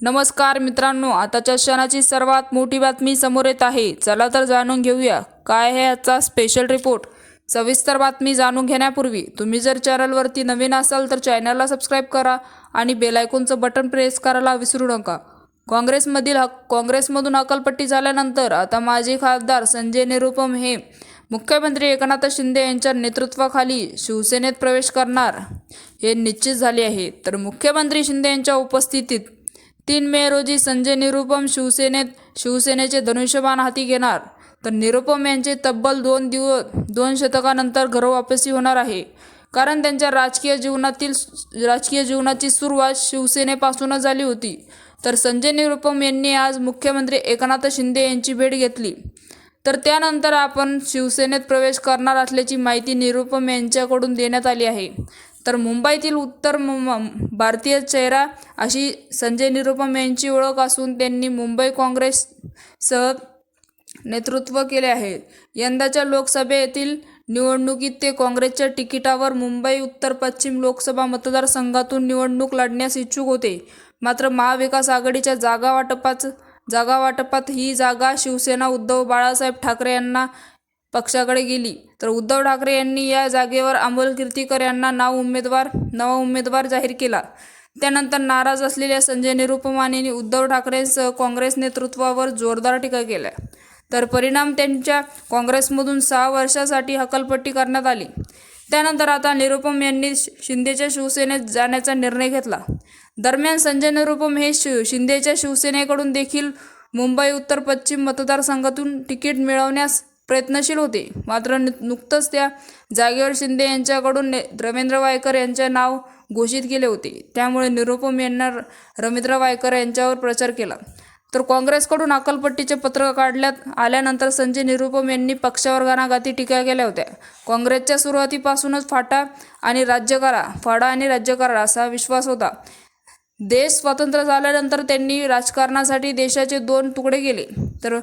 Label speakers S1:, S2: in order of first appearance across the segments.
S1: नमस्कार मित्रांनो आताच्या क्षणाची सर्वात मोठी बातमी समोर येत आहे. चला तर जाणून घेऊया काय आहे आजचा स्पेशल रिपोर्ट सविस्तर बातमी जाणून घेण्यापूर्वी तुम्ही जर चॅनलवरती नवीन असाल तर चॅनलला सबस्क्राईब करा आणि बेलायकोनचं बटन प्रेस करायला विसरू नका. काँग्रेसमधील हक काँग्रेसमधून अकलपट्टी झाल्यानंतर आता माजी खासदार संजय निरुपम हे मुख्यमंत्री एकनाथ शिंदे यांच्या नेतृत्वाखाली शिवसेनेत प्रवेश करणार हे निश्चित झाले आहे. तर मुख्यमंत्री शिंदे यांच्या उपस्थितीत तीन मे रोजी संजय निरुपम शिवसेनेत शिवसेनेचे धनुष्यबाण हाती घेणार. तर निरुपम यांचे तब्बल दोन दिवस दोन शतकानंतर घरवापसी होणार आहे. कारण त्यांच्या राजकीय जीवनातील राजकीय जीवनाची सुरुवात शिवसेनेपासूनच झाली होती. तर संजय निरुपम यांनी आज मुख्यमंत्री एकनाथ शिंदे यांची भेट घेतली. तर त्यानंतर आपण शिवसेनेत प्रवेश करणार असल्याची माहिती निरुपम यांच्याकडून देण्यात आली आहे. तर मुंबईतील उत्तर मुं- भारतीय चेहरा अशी संजय निरुपम यांची ओळख असून त्यांनी मुंबई काँग्रेससह नेतृत्व केले आहे. यंदाच्या लोकसभेतील निवडणुकीत ते काँग्रेसच्या तिकिटावर मुंबई उत्तर पश्चिम लोकसभा मतदारसंघातून निवडणूक लढण्यास इच्छुक होते. मात्र महाविकास आघाडीच्या जागा वाटपाच जागा वाटपात ही जागा शिवसेना उद्धव बाळासाहेब ठाकरे यांना पक्षाकडे गेली. तर उद्धव ठाकरे यांनी या जागेवर अमोल कीर्तीकर यांना नाव उमेदवार नवा उमेदवार जाहीर केला. त्यानंतर नाराज असलेल्या संजय निरुपमानेनी उद्धव ठाकरेंसह काँग्रेस नेतृत्वावर जोरदार टीका केल्या. तर परिणाम त्यांच्या काँग्रेसमधून सहा वर्षासाठी हकलपट्टी करण्यात आली. त्यानंतर आता निरुपम यांनी शिंदेच्या शिवसेनेत जाण्याचा निर्णय घेतला. दरम्यान संजय निरुपम हे शिव शिंदेच्या शिवसेनेकडून देखील मुंबई उत्तर पश्चिम मतदारसंघातून तिकीट मिळवण्यास प्रयत्नशील होते. मात्र नुकतंच त्या जागेवर शिंदे यांच्याकडून रवींद्र वायकर यांचे नाव घोषित केले होते. त्यामुळे निरुपम यांना रवींद्र वायकर यांच्यावर प्रचार केला. तर काँग्रेसकडून अकलपट्टीचे पत्र काढण्यात आल्यानंतर संजय निरुपम यांनी पक्षावर गाणागाती टीका केल्या होत्या. काँग्रेसच्या सुरुवातीपासूनच फाटा आणि राज्य करा फाडा आणि राज्य करा असा विश्वास होता. देश स्वतंत्र झाल्यानंतर त्यांनी राजकारणासाठी देशाचे दोन तुकडे केले. तर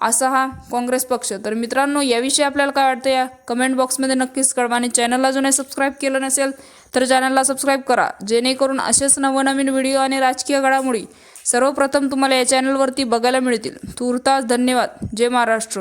S1: असा हा काँग्रेस पक्ष. तर मित्रांनो याविषयी आपल्याला काय वाटतं या कमेंट बॉक्समध्ये नक्कीच कळवा आणि चॅनलला अजून सबस्क्राईब केलं नसेल तर चॅनलला सबस्क्राईब करा. जेणेकरून असेच नवनवीन व्हिडिओ आणि राजकीय घडामोडी सर्वप्रथम तुम्हाला या चॅनलवरती बघायला मिळतील. तूर्तास धन्यवाद. जय महाराष्ट्र.